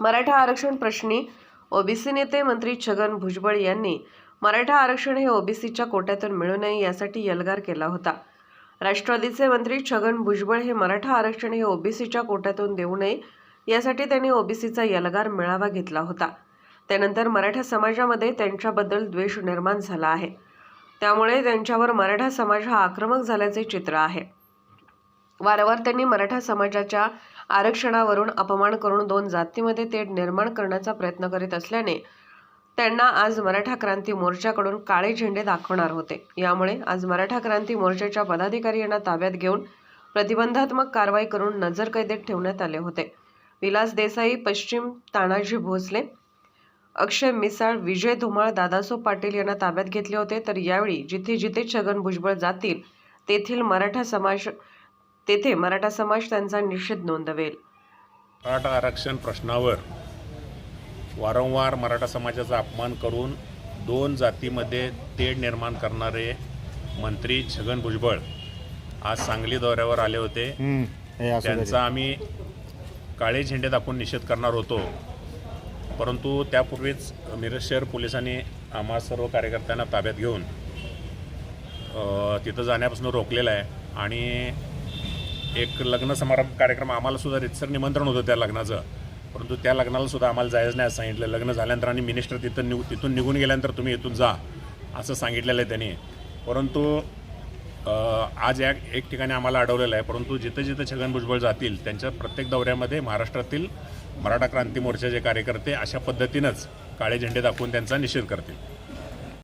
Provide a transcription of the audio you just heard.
मराठा आरक्षण प्रश्नी ओबीसी नेते मंत्री छगन भुजबळ यांनी मराठा आरक्षण हे ओबीसीच्या कोट्यातून मिळू नये यासाठी यलगार केला होता. राष्ट्रवादीचे मंत्री छगन भुजबळ हे मराठा आरक्षण हे ओबीसीच्या कोट्यातून देऊ नये यासाठी त्यांनी ओबीसीचा यलगार मेळावा घेतला होता. त्यानंतर मराठा समाजामध्ये त्यांच्याबद्दल द्वेष निर्माण झाला आहे. त्यामुळे त्यांच्यावर मराठा समाज हा आक्रमक झाल्याचे चित्र आहे. वारंवार त्यांनी मराठा समाजाच्या आरक्षणावरून अपमान करून दोन जातीमध्ये तेढ निर्माण करण्याचा प्रयत्न करीत असल्याने त्यांना आज मराठा क्रांती मोर्चाकडून काळे झेंडे दाखवणार होते. यामुळे आज मराठा क्रांती मोर्चाच्या पदाधिकारी यांना ताब्यात घेऊन प्रतिबंधात्मक कारवाई करून नजरकैदेत ठेवण्यात आले होते. विलास देसाई पश्चिम तानाजी भोसले अक्षय मिसाळ विजय धुमाळ दादासो पाटील यांना ताब्यात घेतले होते. तर यावेळी जिथे जिथे छगन भुजबळ जातील तेथील मराठा समाज तेथे मराठा समाज त्यांचा निषेध नोंदवेल. मराठा आरक्षण प्रश्नावर वारंवार मराठा समाजाचा अपमान करून दोन जातीमध्ये तेढ निर्माण करणारे मंत्री छगन भुजबळ आज सांगली दौऱ्यावर आले होते. त्यांचा आम्ही काळे झेंडे दाखवून निषेध करणार होतो. परंतु त्यापूर्वीच मिरज शहर पोलिसांनी आम्हा सर्व कार्यकर्त्यांना ताब्यात घेऊन तिथं जाण्यापासून रोखलेलं आहे. आणि एक लग्न समारंभ कार्यक्रम आम्हाला सुद्धा रितसर निमंत्रण होतं त्या लग्नाचं. परंतु त्या लग्नाला सुद्धा आम्हाला जायचं नाही असं सांगितलं. लग्न झाल्यानंतर आणि मिनिस्टर तिथं निघ तिथून निघून गेल्यानंतर तुम्ही इथून जा असं सांगितलेलं आहे त्यांनी. परंतु आज या एक ठिकाणी आम्हाला अडवलेलं आहे. परंतु जिथं जिथं छगन भुजबळ जातील त्यांच्या प्रत्येक दौऱ्यामध्ये महाराष्ट्रातील मराठा क्रांती मोर्चाचे कार्यकर्ते अशा पद्धतीनंच काळे झेंडे दाखवून त्यांचा निषेध करतील.